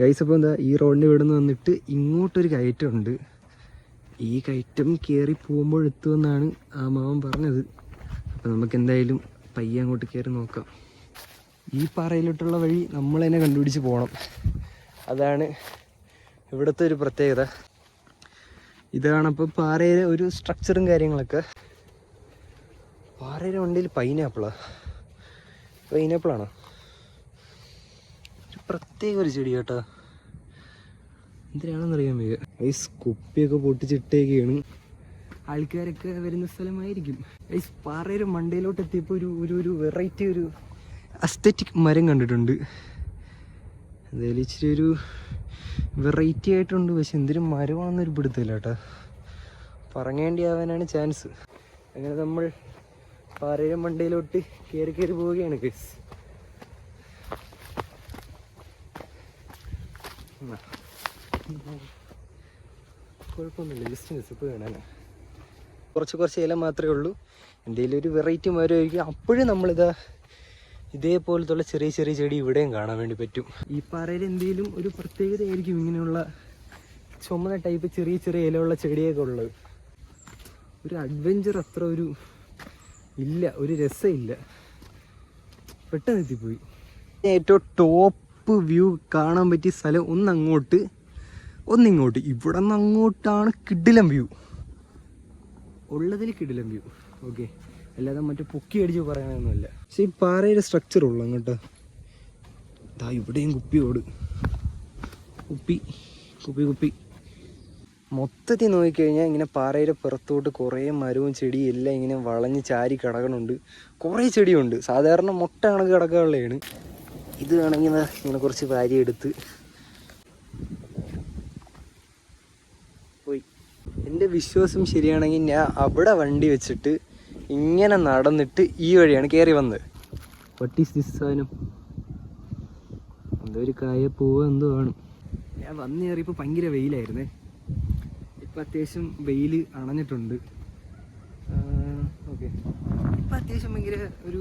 Guys അപ്പോൾ എന്താ ഈ റോഡിന്റെ ഇവിടെ നിന്ന് വന്നിട്ട് ഇങ്ങോട്ടൊരു കയറ്റമുണ്ട്. ഈ കയറ്റം കയറി പോകുമ്പോൾ എത്തുമെന്നാണ് ആ മാമൻ പറഞ്ഞത്. അപ്പോൾ നമുക്ക് എന്തായാലും പയ്യെ അങ്ങോട്ട് കയറി നോക്കാം. ഈ പാറയിലോട്ടുള്ള വഴി നമ്മൾ തന്നെ കണ്ടുപിടിച്ച് പോകണം അതാണ് ഇവിടുത്തെ ഒരു പ്രത്യേകത. ഇതാണ് അപ്പോൾ പാറയിലെ ഒരു സ്ട്രക്ചറും കാര്യങ്ങളൊക്കെ. പാറയിലെ വണ്ടിയിൽ പൈനാപ്പിളാണ് പൈനാപ്പിളാണോ പ്രത്യേക ഒരു ചെടി കേട്ടോ. എന്തിനാണെന്ന് അറിയാൻ വയ്യ. ഐസ് കുപ്പിയൊക്കെ പൊട്ടിച്ചിട്ടേക്കാണ്. ആൾക്കാരൊക്കെ വരുന്ന സ്ഥലമായിരിക്കും. ഐസ് പാറയൊരു മണ്ടയിലോട്ട് എത്തിയപ്പോൾ ഒരു ഒരു ഒരു വെറൈറ്റി ഒരു അസ്തറ്റിക് മരം കണ്ടിട്ടുണ്ട്. എന്തായാലും ഇച്ചിരി ഒരു വെറൈറ്റി ആയിട്ടുണ്ട്. പക്ഷെ എന്തിനും മരമാണെന്നൊരു പിടുത്തില്ല കേട്ടോ. പറങ്ങേണ്ടി ആവാനാണ് ചാൻസ് അങ്ങനെ നമ്മൾ പാറയുടെ മണ്ടയിലോട്ട് കയറി കയറി പോവുകയാണ് കേസ് കുഴപ്പമൊന്നുമില്ല. ജസ്റ്റ് മിസ്സപ്പ് കാണാനാ കുറച്ച് കുറച്ച് ഇല മാത്രമേ ഉള്ളൂ. എന്തെങ്കിലും ഒരു വെറൈറ്റി മരമായിരിക്കും അപ്പോഴും നമ്മളിതാ ഇതേപോലത്തുള്ള ചെറിയ ചെറിയ ചെടി ഇവിടെയും കാണാൻ വേണ്ടി പറ്റും. ഈ പാറയിൽ എന്തെങ്കിലും ഒരു പ്രത്യേകതയായിരിക്കും ഇങ്ങനെയുള്ള ചുമന്ന ടൈപ്പ് ചെറിയ ചെറിയ ഇലയുള്ള ചെടിയൊക്കെ ഉള്ളത്. ഒരു അഡ്വഞ്ചർ അത്ര ഒരു ഇല്ല. ഒരു രസമില്ല. പെട്ടെന്ന് എത്തിപ്പോയി. ഏറ്റവും ടോപ്പ് വ്യൂ കാണാൻ പറ്റിയ സ്ഥലം ഒന്നങ്ങോട്ട് ഒന്നിങ്ങോട്ട്. ഇവിടെ നിന്ന് അങ്ങോട്ടാണ് കിടിലം വ്യൂ ഉള്ളതിൽ കിടിലം വ്യൂ ഓക്കെ അല്ലാതെ മറ്റേ പൊക്കി അടിച്ച് പറയാനൊന്നുമല്ല. പക്ഷേ ഈ പാറയുടെ സ്ട്രക്ചർ ഉള്ളു അങ്ങോട്ട്. ദാ ഇവിടെയും കുപ്പിയോട് കുപ്പി കുപ്പി കുപ്പി. മൊത്തത്തിൽ നോക്കിക്കഴിഞ്ഞാൽ ഇങ്ങനെ പാറയുടെ പുറത്തോട്ട് കുറേ മരവും ചെടിയും എല്ലാം ഇങ്ങനെ വളഞ്ഞ് ചാരി കിടക്കണുണ്ട്. കുറേ ചെടിയുണ്ട്. സാധാരണ മുട്ട കണക്ക് കിടക്കാനുള്ളതാണ്. ഇത് വേണമെങ്കിൽ ഇങ്ങനെ കുറച്ച് വാരി എടുത്ത് പോയി. എന്റെ വിശ്വാസം ശരിയാണെങ്കിൽ ഞാൻ അവിടെ വണ്ടി വെച്ചിട്ട് ഇങ്ങനെ നടന്നിട്ട് ഈ വഴിയാണ് കയറി വന്നത്. വട്ട് ഈസ് എന്തോ ഒരു കായ പൂവ് എന്തോ ആണ്. ഞാൻ വന്ന് കയറിയപ്പോൾ ഭയങ്കര വെയിലായിരുന്നേ. ഇപ്പം അത്യാവശ്യം വെയിൽ അണഞ്ഞിട്ടുണ്ട്. ഓക്കെ ഇപ്പം അത്യാവശ്യം ഭയങ്കര ഒരു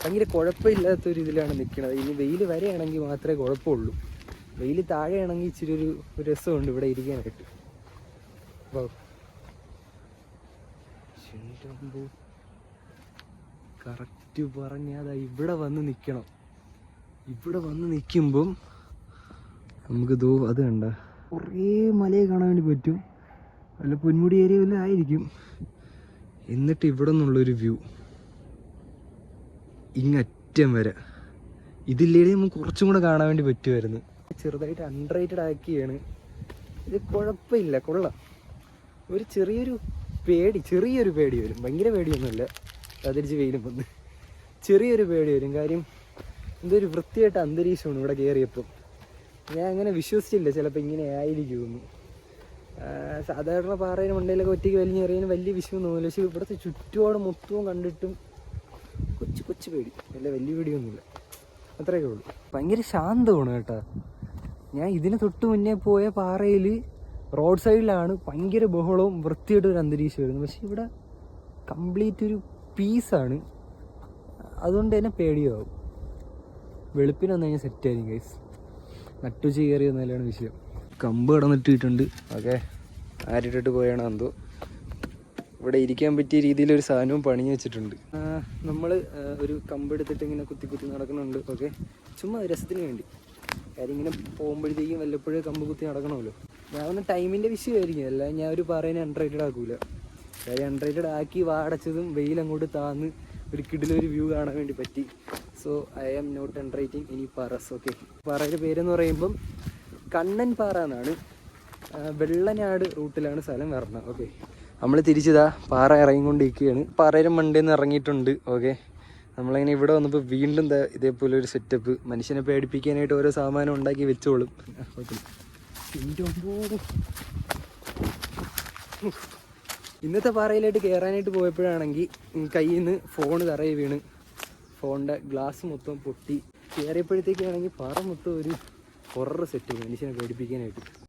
ഭയങ്കര കുഴപ്പമില്ലാത്തൊരു ഇതിലാണ് നിൽക്കുന്നത് ഇനി വെയിൽ വരെയാണെങ്കിൽ മാത്രമേ കുഴപ്പമുള്ളൂ. വെയിൽ താഴെയാണെങ്കിൽ ഇച്ചിരി ഒരു രസമുണ്ട് ഇവിടെ ഇരിക്കാനായിട്ട്. കറക്റ്റ് പറഞ്ഞാൽ ഇവിടെ വന്ന് നിൽക്കണം ഇവിടെ വന്ന് നിൽക്കുമ്പം നമുക്ക് ദോ അത് കണ്ട. കുറേ മലയെ കാണാൻ വേണ്ടി പറ്റും. അല്ല പൊന്മുടി ഏരിയ വല്ല ആയിരിക്കും. എന്നിട്ട് ഇവിടെ നിന്നുള്ളൊരു വ്യൂ. ഇങ്ങറ്റം വരെ. ഇതില്ലേ നമുക്ക് കുറച്ചും കൂടെ കാണാൻ വേണ്ടി പറ്റുമായിരുന്നു ചെറുതായിട്ട് അണ്ടറേറ്റഡ് ആക്കിയാണ്. ഇത് കുഴപ്പമില്ല കൊള്ളാം. ഒരു ചെറിയൊരു പേടി ചെറിയൊരു പേടി വരും. ഭയങ്കര പേടിയൊന്നുമില്ല. അതിരിച്ച് വെയിലും വന്ന്. ചെറിയൊരു പേടി വരും. കാര്യം എന്തൊരു വൃത്തിയായിട്ട് അന്തരീക്ഷമാണ് ഇവിടെ കയറിയപ്പോൾ ഞാൻ അങ്ങനെ വിശ്വസിച്ചില്ല ചിലപ്പോൾ ഇങ്ങനെ ആയിരിക്കുമെന്ന്. സാധാരണ പാറയുടെ മണ്ടയിലൊക്കെ ഒറ്റയ്ക്ക് വലിഞ്ഞെറിയാൻ വലിയ വിഷയം തോന്നില്ല. പക്ഷേ ഇവിടുത്തെ ചുറ്റുപാട് മൊത്തവും കണ്ടിട്ടും കൊച്ചു കൊച്ചു പേടി. വല്ല വലിയ പേടിയൊന്നുമില്ല. അത്രയൊക്കെ ഉള്ളൂ. ഭയങ്കര ശാന്തമാണ് കേട്ടോ. ഞാൻ ഇതിന് തൊട്ട് മുന്നേ പോയ പാറയിൽ റോഡ് സൈഡിലാണ് ഭയങ്കര ബഹളവും വൃത്തിയായിട്ട് ഒരു അന്തരീക്ഷം വരുന്നത് പക്ഷെ ഇവിടെ കംപ്ലീറ്റ് ഒരു പീസാണ് അതുകൊണ്ട് തന്നെ പേടിയാവും. വെളുപ്പിന് വന്നു കഴിഞ്ഞാൽ സെറ്റായിരിക്കും ഗൈസ് നട്ടുച്ച കയറി വന്നാലാണ് വിഷയം. കമ്പ് കടന്നിട്ടിട്ടുണ്ട്. ഓക്കെ. ആരിട്ടിട്ട് പോയാണ് എന്തോ ഇവിടെ ഇരിക്കാൻ പറ്റിയ രീതിയിൽ ഒരു സാധനവും പണിഞ്ഞു വെച്ചിട്ടുണ്ട്. നമ്മൾ ഒരു കമ്പ് എടുത്തിട്ട് ഇങ്ങനെ കുത്തി കുത്തി നടക്കുന്നുണ്ട് ഓക്കെ? ചുമ്മാ രസത്തിന് വേണ്ടി. കാര്യം ഇങ്ങനെ പോകുമ്പോഴത്തേക്കും വല്ലപ്പോഴും കമ്പ് കുത്തി നടക്കണമല്ലോ. ഞാൻ ഒന്ന് ടൈമിന്റെ വിഷയമായിരിക്കും. അല്ല ഞാൻ ഒരു പറയുന്നത് അൺറേറ്റഡ് ആക്കൂല. കാര്യം അൺറേറ്റഡ് ആക്കി വാടച്ചതും വെയിൽ അങ്ങോട്ട് താന്ന് ഒരു കിടിലൊരു വ്യൂ കാണാൻ വേണ്ടി പറ്റി. So I am not underrating ഇനി പാറസ് ഓക്കെ? പാറയുടെ പേരെന്ന് പറയുമ്പം കണ്ണൻ പാറ എന്നാണ്. വെള്ളനാട് റൂട്ടിലാണ് സ്ഥലം വരണം ഓക്കെ? നമ്മൾ തിരിച്ചതാ പാറ ഇറങ്ങിക്കൊണ്ടിരിക്കുകയാണ്. പാറയിലും മണ്ടയിൽ നിന്ന് ഇറങ്ങിയിട്ടുണ്ട് ഓക്കെ നമ്മളിങ്ങനെ ഇവിടെ വന്നപ്പോൾ വീണ്ടും ഇതേപോലെ ഒരു സെറ്റപ്പ് മനുഷ്യനെ പേടിപ്പിക്കാനായിട്ട് ഓരോ സാമാനം ഉണ്ടാക്കി വെച്ചോളും. ഇന്നത്തെ പാറയിലായിട്ട് കയറാനായിട്ട് പോയപ്പോഴാണെങ്കിൽ കയ്യിൽ നിന്ന് ഫോൺ തറയിൽ വീണ്. ഫോണിന്റെ ഗ്ലാസ് മൊത്തം പൊട്ടി. കയറിയപ്പോഴത്തേക്കാണെങ്കിൽ പാറ മൊത്തം ഒരു ഹൊറർ സെറ്റ് മനുഷ്യനെ പേടിപ്പിക്കാനായിട്ട്.